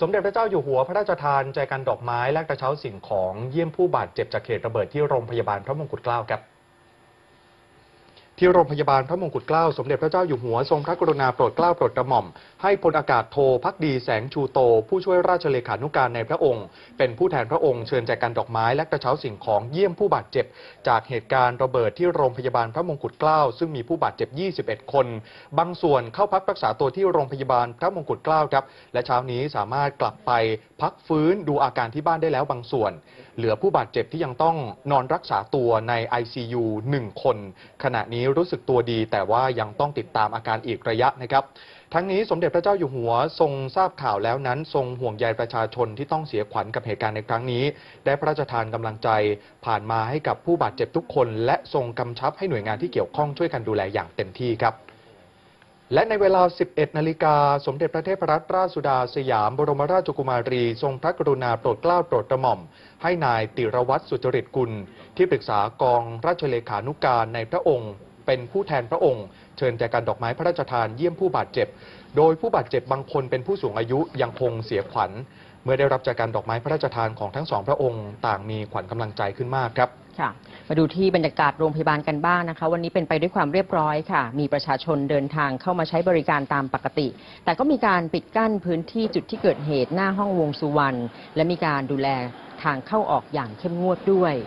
สมเด็จพระเจ้าอยู่หัวพระราชทานใจกันดอกไม้และกระเช้าสิ่งของเยี่ยมผู้บาดเจ็บจากเหตุระเบิดที่โรงพยาบาลพระมงกุฎเกล้าครับ ที่โรงพยาบาลพระมงกุฎเกล้าสมเด็จพระเจ้าอยู่หัวทรงพระกรุณาโปรดเกล้าโปรดกระหม่อม ให้พลอากาศโทพักดีแสงชูโต ผู้ช่วยราชเลขานุการในพระองค์ เป็นผู้แทนพระองค์เชิญแจกันดอกไม้และกระเช้าสิ่งของเยี่ยมผู้บาดเจ็บ จากเหตุการณ์ระเบิดที่โรงพยาบาลพระมงกุฎเกล้าซึ่งมีผู้บาดเจ็บ 21 คน บางส่วนเข้าพักรักษาตัวที่โรงพยาบาลพระมงกุฎเกล้าครับและเช้านี้สามารถกลับไปพักฟื้นดูอาการที่บ้านได้แล้วบางส่วน เหลือผู้บาดเจ็บที่ยังต้องนอนรักษาตัวใน ICU 1 คน ขณะนี้รู้สึกตัวดี แต่ว่ายังต้องติดตามอาการอีกระยะนะครับทั้งนี้สมเด็จพระเจ้าอยู่หัวทรงทราบข่าวแล้วนั้น ทรงห่วงใยประชาชนที่ต้องเสียขวัญกับเหตุการณ์ในครั้งนี้ ได้พระราชทานกำลังใจผ่านมาให้กับผู้บาดเจ็บทุกคน และทรงกำชับให้หน่วยงานที่เกี่ยวข้องช่วยกันดูแลอย่างเต็มที่ครับและในเวลา 11 นาฬิกา สมเด็จพระเทพรัตนราชสุดาสยามบรมราชกุมารี ทรงพระกรุณาโปรดเกล้าโปรดกระหม่อม ให้นายติรวัตรสุจริตกุล ที่ปรึกษากองราชเลขานุการในพระองค์ เป็นผู้แทนพระองค์ เชิญแจกันดอกไม้พระราชทานเยี่ยมผู้บาดเจ็บ โดยผู้บาดเจ็บบางคนเป็นผู้สูงอายุยังคงเสียขวัญ เมื่อได้รับจากการดอกไม้พระราชทานของทั้งสองพระองค์ ต่างมีขวัญกำลังใจขึ้นมากครับค่ะมาดูที่บรรยากาศโรงพยาบาลกันบ้างนะคะ วันนี้เป็นไปด้วยความเรียบร้อยค่ะ มีประชาชนเดินทางเข้ามาใช้บริการตามปกติ แต่ก็มีการปิดกั้นพื้นที่จุดที่เกิดเหตุหน้าห้องวงสุวรรณและมีการดูแลทางเข้าออกอย่างเข้มงวดด้วย